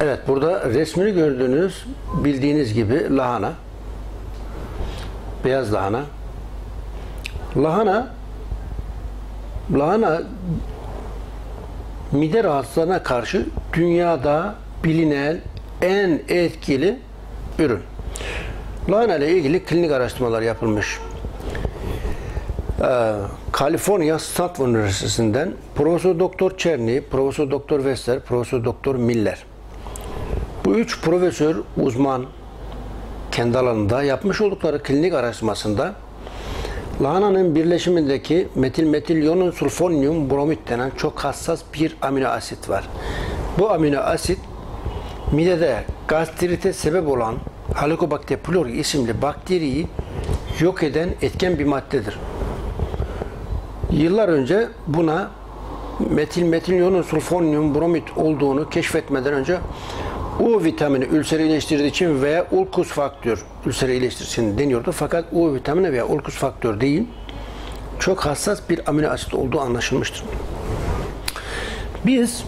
Evet burada resmini gördüğünüz bildiğiniz gibi lahana. Beyaz lahana. Lahana lahana mide rahatsızlarına karşı dünyada bilinen en etkili ürün. Lahana ile ilgili klinik araştırmalar yapılmış. Ee, Kaliforniya Stanford Üniversitesi'nden Profesör Doktor Çerny, Profesör Doktor Wester, Profesör Doktor Miller. Bu üç profesör uzman kendi alanında yapmış oldukları klinik araştırmasında lahananın birleşimindeki metil metilyonun sulfonyum bromid denen çok hassas bir amino asit var. Bu amino asit midede gastrite sebep olan Helicobacter pylori isimli bakteriyi yok eden etken bir maddedir. Yıllar önce buna metil metilyonun sulfonyum bromid olduğunu keşfetmeden önce U vitamini ülseri iyileştirdiği için veya ulkus faktör ülseri iyileştirsin deniyordu. Fakat U vitamini veya ulkus faktör değil, çok hassas bir amino asit olduğu anlaşılmıştır. Biz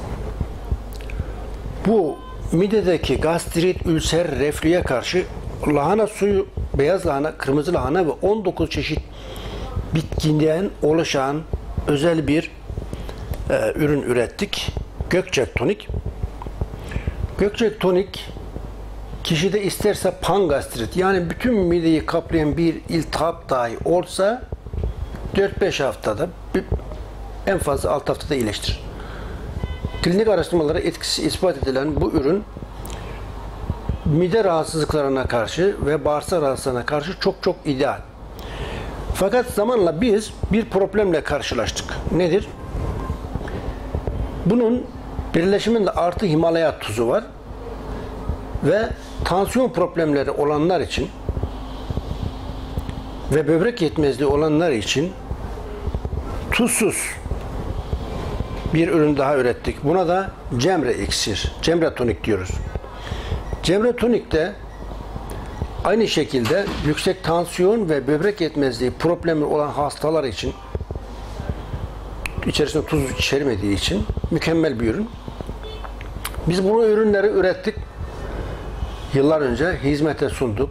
bu midedeki gastrit, ülser, reflüye karşı lahana suyu, beyaz lahana, kırmızı lahana ve 19 çeşit bitkiden oluşan özel bir e, ürün ürettik. Gökçek tonik. Gökçek tonik kişide isterse pangastrit yani bütün mideyi kaplayan bir iltihap dahi olsa 4-5 haftada en fazla 6 haftada iyileştirir. Klinik araştırmalara etkisi ispat edilen bu ürün mide rahatsızlıklarına karşı ve bağırsak rahatsızlığına karşı çok çok ideal. Fakat zamanla biz bir problemle karşılaştık. Nedir? Bunun birleşiminde artı Himalaya tuzu var ve tansiyon problemleri olanlar için ve böbrek yetmezliği olanlar için tuzsuz bir ürün daha ürettik. Buna da Cemre iksir, Cemre tonik diyoruz. Cemre tonikte aynı şekilde yüksek tansiyon ve böbrek yetmezliği problemi olan hastalar için içerisinde tuz içermediği için mükemmel bir ürün. Biz bu ürünleri ürettik. Yıllar önce hizmete sunduk.